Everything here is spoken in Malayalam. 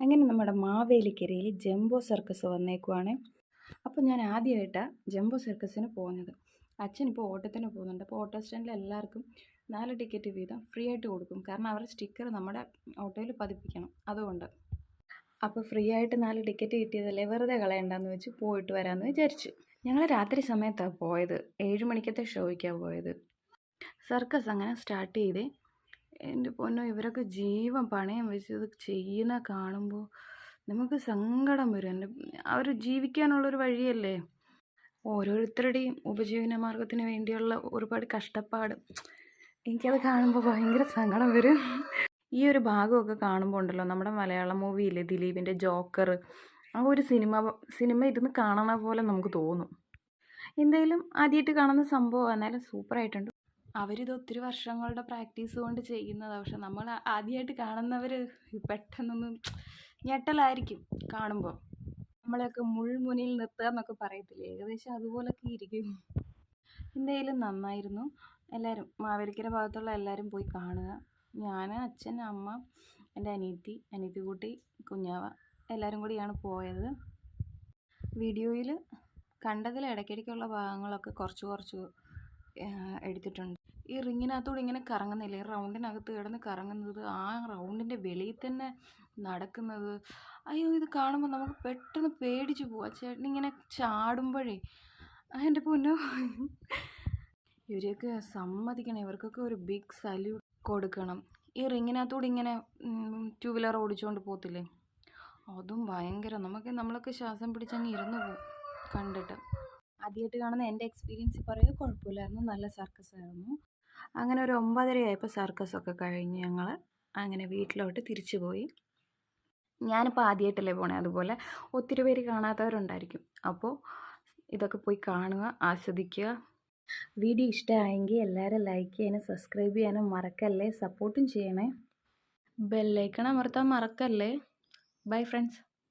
അങ്ങനെ നമ്മുടെ മാവേലിക്കരയിൽ ജംബോ സർക്കസ് വന്നേക്കുവാണ്. അപ്പോൾ ഞാൻ ആദ്യമായിട്ടാണ് ജംബോ സർക്കസിന് പോകുന്നത്. അച്ഛനിപ്പോൾ ഓട്ടത്തിന് പോകുന്നുണ്ട്. അപ്പോൾ ഓട്ടോ സ്റ്റാൻഡിൽ എല്ലാവർക്കും നാല് ടിക്കറ്റ് വീതം ഫ്രീ ആയിട്ട് കൊടുക്കും. കാരണം അവരുടെ സ്റ്റിക്കർ നമ്മുടെ ഓട്ടോയിൽ പതിപ്പിക്കണം. അതുകൊണ്ട്. അപ്പോൾ ഫ്രീ ആയിട്ട് നാല് ടിക്കറ്റ് കിട്ടിയതല്ലേ? വെറുതെ കളയണ്ടെന്ന് വെച്ച് പോയിട്ട് വരാമെന്ന് വിചാരിച്ചു. ഞങ്ങൾ രാത്രി സമയത്താണ് പോയത്. ഏഴ് മണിക്കത്തെ ഷോയ്ക്കാണ് പോയത്. സർക്കസ് അങ്ങനെ സ്റ്റാർട്ട് ചെയ്തേ എന്റെ പൊന്നോ ഇവരൊക്കെ ജീവൻ പണയം വെച്ച് ഇത് ചെയ്യുന്ന കാണുമ്പോൾ നമുക്ക് സങ്കടം വരും. എന്റെ അവർ ജീവിക്കാനുള്ളൊരു വഴിയല്ലേ? ഓരോരുത്തരുടെയും ഉപജീവന മാർഗത്തിന് വേണ്ടിയുള്ള ഒരുപാട് കഷ്ടപ്പാട്. എനിക്കത് കാണുമ്പോൾ ഭയങ്കര സങ്കടം വരും. ഈ ഒരു ഭാഗമൊക്കെ കാണുമ്പോൾ ഉണ്ടല്ലോ നമ്മുടെ മലയാളം മൂവിയിലെ ദിലീപിന്റെ ജോക്കർ ആ ഒരു സിനിമ സിനിമ ഇരുന്ന് കാണണ പോലെ നമുക്ക് തോന്നും. എന്തായാലും ആദ്യമായിട്ട് കാണുന്ന സംഭവം എന്നാലും സൂപ്പറായിട്ടുണ്ട്. അവരിത് ഒത്തിരി വർഷങ്ങളുടെ പ്രാക്ടീസ് കൊണ്ട് ചെയ്യുന്നതാണ് പക്ഷെ നമ്മൾ ആദ്യമായിട്ട് കാണുന്നവർ പെട്ടെന്നൊന്നും ഞെട്ടലായിരിക്കും കാണുമ്പോൾ നമ്മളെയൊക്കെ മുൾമുനിൽ നിർത്തുക എന്നൊക്കെ പറയത്തില്ലേ? ഏകദേശം അതുപോലൊക്കെ ഇരിക്കും. എന്തായാലും നന്നായിരുന്നു. എല്ലാവരും മാവേലിക്കര ഭാഗത്തുള്ള എല്ലാവരും പോയി കാണുക. ഞാൻ അച്ഛൻ അമ്മ എന്റെ അനിയത്തി അനിയത്തി കുട്ടി കുഞ്ഞാവ എല്ലാവരും കൂടിയാണ് പോയത്. വീഡിയോയിൽ കണ്ടതിൽ ഇടയ്ക്കിടയ്ക്കുള്ള ഭാഗങ്ങളൊക്കെ കുറച്ച് കുറച്ച് എടുത്തിട്ടുണ്ട്. ഈ റിങ്ങിനകത്തൂടെ ഇങ്ങനെ കറങ്ങുന്നില്ല. ഈ റൗണ്ടിനകത്ത് കിടന്ന് കറങ്ങുന്നത് ആ റൗണ്ടിന്റെ വെളിയിൽ തന്നെ നടക്കുന്നത്. അയ്യോ ഇത് കാണുമ്പോൾ നമുക്ക് പെട്ടെന്ന് പേടിച്ചു പോവാ. ചേട്ടൻ ഇങ്ങനെ ചാടുമ്പോഴേ. എന്റെ പൊന്നോ. ഇവരെയൊക്കെ സമ്മതിക്കണം. ഇവർക്കൊക്കെ ഒരു ബിഗ് സല്യൂട്ട് കൊടുക്കണം. ഈ റിങ്ങിനകത്തൂടെ ഇങ്ങനെ ടു വീലർ ഓടിച്ചുകൊണ്ട് പോകത്തില്ലേ? അതും ഭയങ്കര. നമുക്ക് നമ്മളൊക്കെ ശ്വാസം പിടിച്ചങ്ങ് ഇരുന്ന് പോകും കണ്ടിട്ട്. ആദ്യമായിട്ട് കാണുന്ന എന്റെ എക്സ്പീരിയൻസ് പറയുക കുഴപ്പമില്ലായിരുന്നു. നല്ല സർക്കസ് ആയിരുന്നു. അങ്ങനെ ഒരു ഒമ്പതര ആയപ്പോൾ സർക്കസൊക്കെ കഴിഞ്ഞ് ഞങ്ങൾ അങ്ങനെ വീട്ടിലോട്ട് തിരിച്ചു പോയി. ഞാനിപ്പോൾ ആദ്യമായിട്ടല്ലേ പോണേ. അതുപോലെ ഒത്തിരി പേര് കാണാത്തവരുണ്ടായിരിക്കും. അപ്പോൾ ഇതൊക്കെ പോയി കാണുക ആസ്വദിക്കുക. വീഡിയോ ഇഷ്ടമായെങ്കിൽ എല്ലാവരും ലൈക്ക് ചെയ്യാനും സബ്സ്ക്രൈബ് ചെയ്യാനും മറക്കല്ലേ? സപ്പോർട്ടും ചെയ്യണേ. ബെല്ലൈക്കൺ അമർത്താൻ മറക്കല്ലേ? Bye friends